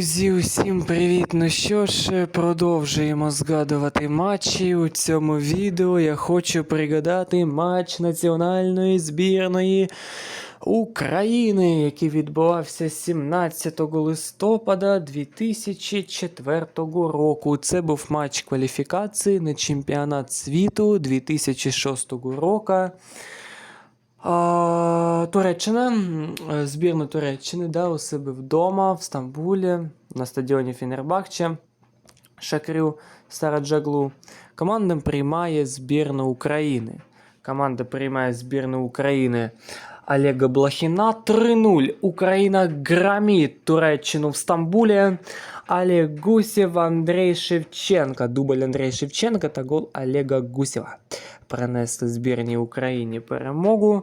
Друзі, усім привіт! Ну що ж, продовжуємо згадувати матчі. У цьому відео я хочу пригадати матч національної збірної України, який відбувався 17 листопада 2004 року. Це був матч кваліфікації на чемпіонат світу 2006 року. Туреччина, збірна Туреччини, да, у себе вдома в Стамбулі на стадіоні Фінербахче, Шакрю Стараджаглу. Команда приймає збірну України. Команда приймає збірну України Олега Блохіна 3-0. Україна громить Туреччину в Стамбулі. Олег Гусєв, Андрій Шевченко. Дубль Андрія Шевченка та гол Олега Гусєва. Принесли збірній Україні перемогу.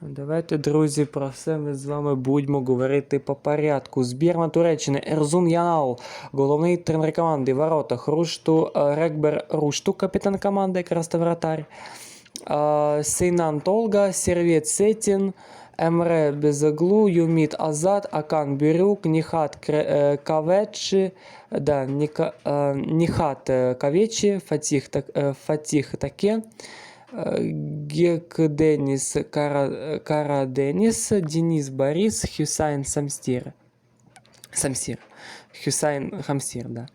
Давайте, друзі, про все ми з вами будемо говорити по порядку. Збірна Туреччини Ерзун Янал, головний тренер команди, ворота Хрушту е, Рекбер Рушту, капітан команди, якраз та вратар. Сейнан Толга, Сервет Сетін, Емре Безаглу, Юміт Азад, Акан Бюрюк, Ніхат Кре- е, Кавечі, да, е, Кавечі, Фатіх, Так- е, Фатіх Таке, Гек Деніс Кара, Кара Деніс, Денис Борис, Хюсайн Самстір. Самсір. Хюсайн Хамсір, да.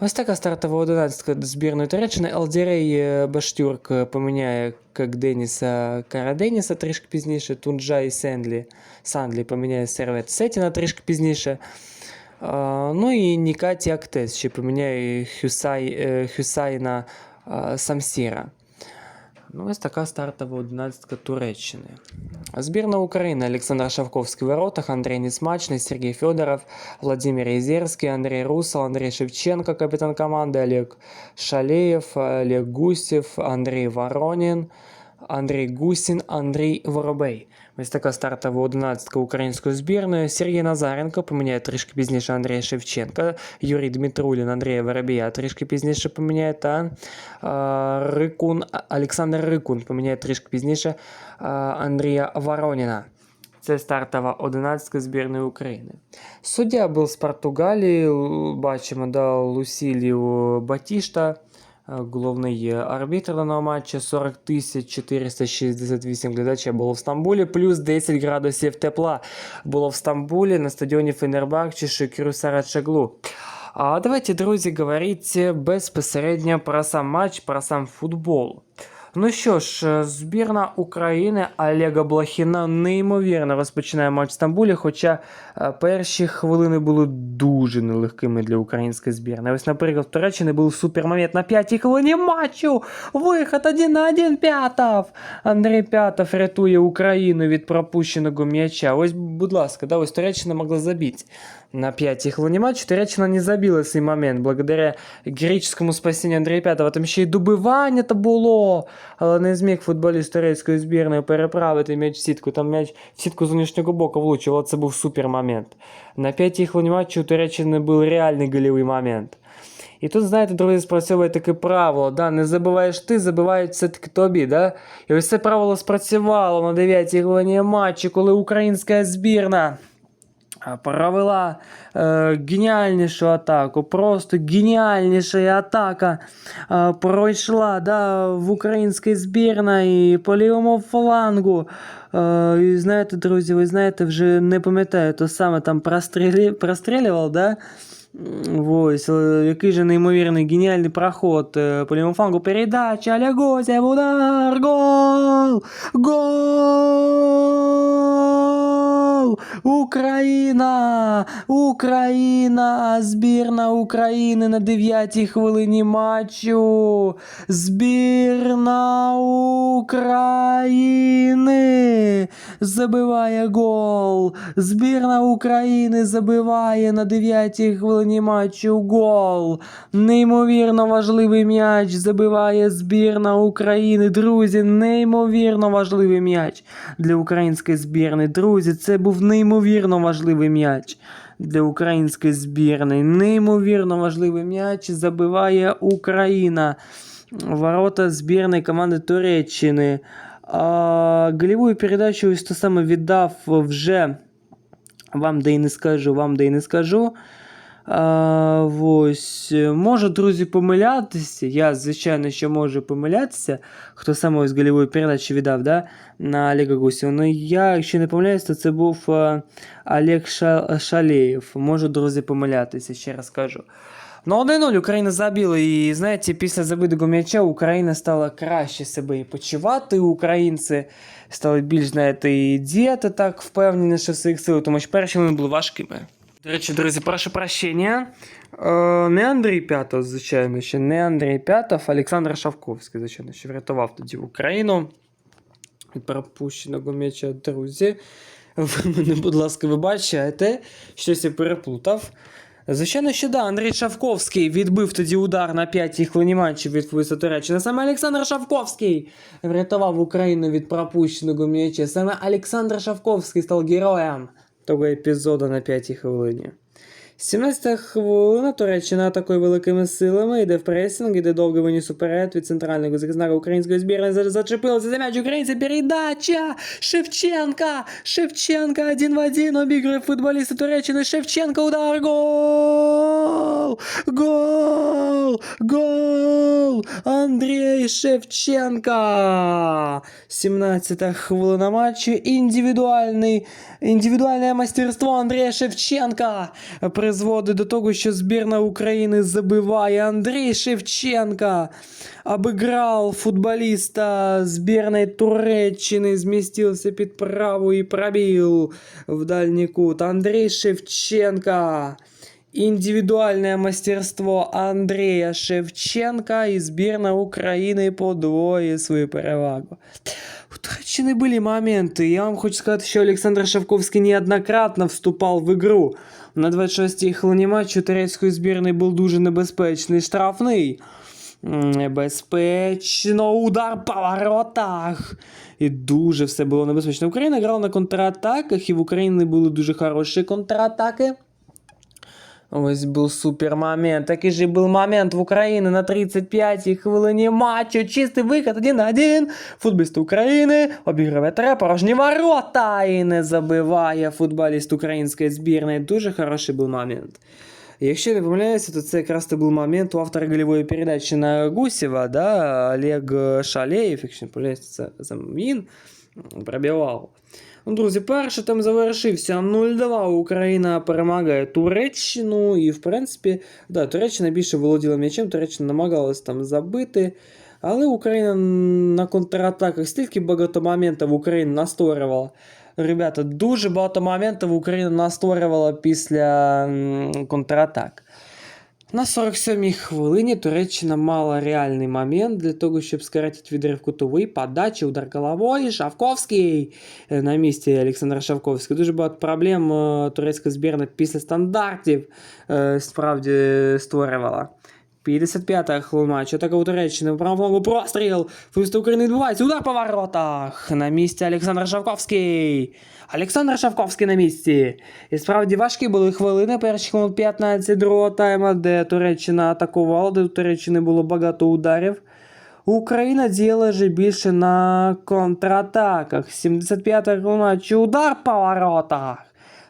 Ось така стартова одинадцятка збірної Туреччини. Алдірей е, Баштюрк е, поміняє як Деніса Караденіса трішки пізніше. Тунджа і Сендлі. Сандлі поміняє сервет Сетіна трішки пізніше. Ну і Нікаті Актес ще поміняє Хюсай, е, Хюсайна Самсіра. Ну, ось така стартова одинадцятка Туреччини. Збірна України Олександр Шавковський в воротах, Андрій Несмачний, Сергій Федоров, Владимир Єзерський, Андрій Русал, Андрій Шевченко, капітан команди, Олег Шалеєв, Олег Гусєв, Андрій Воронін, Андрій Гусін, Андрій Воробей. Ось така стартова одинадцятка української збірної. Сергій Назаренко поміняє трішки пізніше Андрія Шевченка, Юрій Дмитрулін, Андрія Воробія трішки пізніше поміняє та а, Рикун, Олександр Рикун поміняє трішки пізніше а, Андрія Вороніна. Це стартова одинадцятка збірної України. Суддя був з Португалії, бачимо, да, Лусілію Батішта, головний арбітр даного матчу, 40 468 глядачів було в Стамбулі, плюс 10 градусів тепла було в Стамбулі на стадіоні Фенербахче Шикрю Сарачаглу. А давайте, друзі, говорити безпосередньо про сам матч, про сам футбол. Ну що ж, е, збірна України Олега Блохіна неймовірно розпочинає матч в Стамбулі, хоча е, перші хвилини були дуже нелегкими для української збірної. Ось, наприклад, в Туреччині був супермомент на п'ятій хвилині матчу. Виход один на один П'ятов. Андрій П'ятов рятує Україну від пропущеного м'яча. Ось, будь ласка, да, ось Туреччина могла забити. На п'ятій хвилині матчу Туреччина не забила цей момент благодаря героїчному спасінню Андрія П'ятова. Там ще й добивання то було, але не зміг футболіст турецької збірної переправити м'яч в сітку. Там м'яч в сітку з зовнішнього боку влучив, це був супер момент. На п'ятій хвилині матчу у був реальний гольовий момент. І тут, знаєте, друзі, спрацьовує таке правило, да, не забуваєш ти, забувають все-таки тобі, да? І ось це правило спрацювало на 9-й хвилині матчу, коли українська збірна провела е, геніальнішу атаку, просто геніальніша атака е, пройшла да, в українській збірної по лівому флангу. Е, і знаєте, друзі, ви знаєте, вже не пам'ятаю, то саме там прострілі, прострілював, да? Ось, який же неймовірний геніальний проход по лівому флангу. Передача, Олегозя, удар, гол! Гол! Україна! Україна! Збірна України на 9-й хвилині матчу! Збірна України! Забиває гол! Збірна України забиває на 9-й хвилині матчу гол! Неймовірно важливий м'яч забиває збірна України. Друзі, неймовірно важливий м'яч для української збірної. Друзі, це був неймовірно важливий м'яч для української збірної. Неймовірно важливий м'яч забиває Україна. Ворота збірної команди Туреччини. А, голевую передачу ось то саме віддав вже вам де і не скажу, вам де і не скажу. А, ось, е, можу, друзі, помилятися. Я, звичайно, ще можу помилятися, хто саме ось голівої передачі віддав, да, на Олега Гусєва. Ну, я, якщо не помиляюсь, то це був е, Олег Ша- Шалєєв. Можу, друзі, помилятися, ще раз кажу. Ну, 1-0 Україна забила, і знаєте, після забитого м'яча Україна стала краще себе і почувати. Українці стали більш, знаєте, і діяти так впевненіше в своїх силах, тому що перші вони були важкими. До речі, друзі, прошу прощення. Е, не Андрій П'ятов, звичайно, ще не Андрій П'ятов, Олександр Шавковський, звичайно, що врятував тоді Україну від пропущеного м'яча, друзі. Ви мене, будь ласка, ви бачите, щось я переплутав. Звичайно, що да, Андрій Шавковський відбив тоді удар на п'ятій хвилині матчу від Туреччини. Саме Олександр Шавковський врятував Україну від пропущеного м'яча. Саме Олександр Шавковський став героєм того епізоду на п'ятій хвилині. 17 хвилина Туреччина атакує великими силами, йде в пресинг, йде довго виніс уперед від центрального захисника української збірної. За- Зачепилися за м'яч українці. Передача! Шевченка! Шевченка один в один обігрує футболіста Туреччини. Шевченка удар! Гол! Гол! Гол! Андрій Шевченка! 17 хвилина матчу. Індивідуальний, індивідуальне мастерство Андрія Шевченка Призводить до того, що збірна України забиває. Андрій Шевченка обыграл футболиста сборной Туреччины, сместился під праву и пробил в дальний кут. Андрей Шевченко. Індивідуальне мастерство Андрія Шевченка і збірна України подвоює свою перевагу. У Туреччини були моменти. Я вам хочу сказати, що Олександр Шавковський неоднократно вступав в ігру. На 26-й хвилині матчу турецької збірної був дуже небезпечний штрафний. М, Небезпечно, удар по воротах. І дуже все було небезпечно. Україна грала на контратаках, і в Україні були дуже хороші контратаки. Ось був супер момент. Такий же був момент в Україні на 35-й хвилині матчу. Чистий вихід 1 на 1. Футболіст України обіграє тре порожні ворота і не забиває футболіст української збірної. Дуже хороший був момент. Якщо не помиляюся, то це якраз то був момент у автора голевої передачі на Гусєва, да, Олег Шалєєв, якщо не помиляюся, це він пробивав. Ну, друзі, перший там завершився 0-2. Україна перемагає Туреччину. І, в принципі, да, Туреччина більше володіла м'ячем, Туреччина намагалась там забити. Але Україна на контратаках стільки багато моментів Україна настворювала. Ребята, дуже багато моментів Україна настворювала після контратак. На 47-й хвилині Туреччина мала реальний момент для того, щоб скоротити відрив кутовий, подачі, удар головою, Шавковський е, на місці Олександра Шавковського. Дуже багато проблем е, турецька збірна після стандартів е, справді створювала. 55-та хвилина матчу. Атака Туреччини. В правому простріл. Футболісти України відбувається. Удар по воротах. На місці Олександр Шавковський. Олександр Шавковський на місці. І справді важкі були хвилини. Перші хвилин 15 другого тайма, де Туреччина атакувала, де у Туреччини було багато ударів. Україна діяла вже більше на контратаках. 75-та хвилина матчу. Удар по воротах.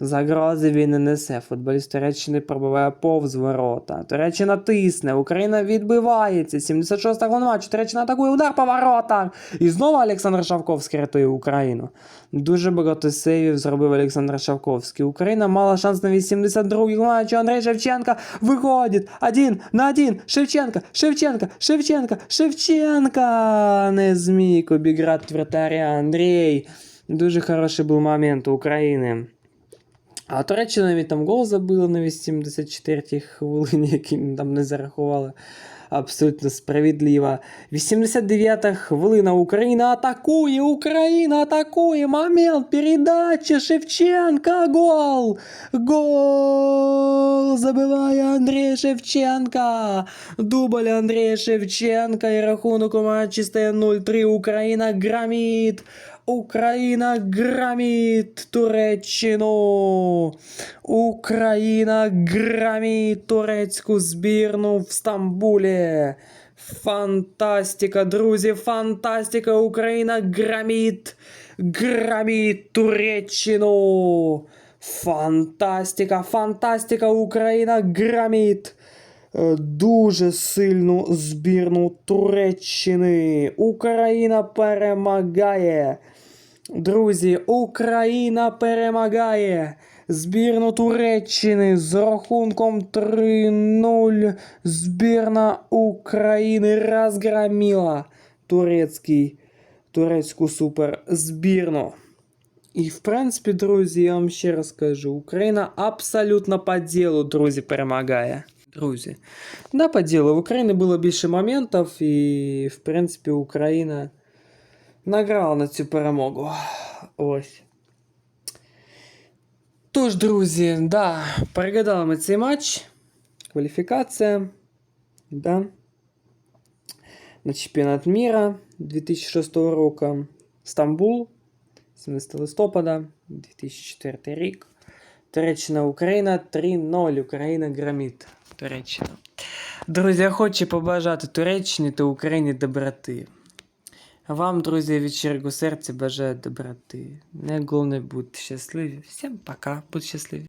Загрози він не несе. Футболіст Туреччини пробиває повз ворота. Туреччина тисне, Україна відбивається. 76-та хвилина матчу. Туреччина атакує удар по воротах. І знову Олександр Шавковський рятує Україну. Дуже багато сейвів зробив Олександр Шавковський. Україна мала шанс на 82-й матчі. Андрій Шевченко виходить. Один на один. Шевченко, Шевченко, Шевченко, Шевченко. Не зміг обіграти вратаря Андрій. Дуже хороший був момент у України. А Туреччина навіть там гол забила на 84-й хвилині, який там не зарахували. Абсолютно справедливо. 89-та хвилина Україна атакує, Україна атакує. Момент передачі Шевченка. Гол! Гол! Забиває Андрій Шевченка. Дубль Андрія Шевченка і рахунок у матчі стає 0-3. Україна громить. Україна громить Туреччину. Україна громить турецьку збірну в Стамбулі. Фантастика, друзі, фантастика! Україна громить, громить Туреччину. Фантастика, фантастика! Україна громить е, дуже сильну збірну Туреччини. Україна перемагає. Друзі, Україна перемагає збірну Туреччини з рахунком 3-0. Збірна України розгромила турецький, турецьку суперзбірну. І, в принципі, друзі, я вам ще раз кажу, Україна абсолютно по ділу, друзі, перемагає. Друзі. Да, по ділу. В Україні було більше моментів, і, в принципі, Україна награла на цю перемогу. Ось. Тож, друзі, да, перегадали ми цей матч. Кваліфікація. Да. На чемпіонат міра 2006 року. Стамбул. 17 листопада 2004 рік. Туреччина Україна 3-0. Україна громить. Туреччина. Друзі, я хочу побажати Туреччині та Україні доброти. Вам, друзі, від щирого серця бажаю доброти. Не головне бути щасливі. Всім пока, будь щасливі.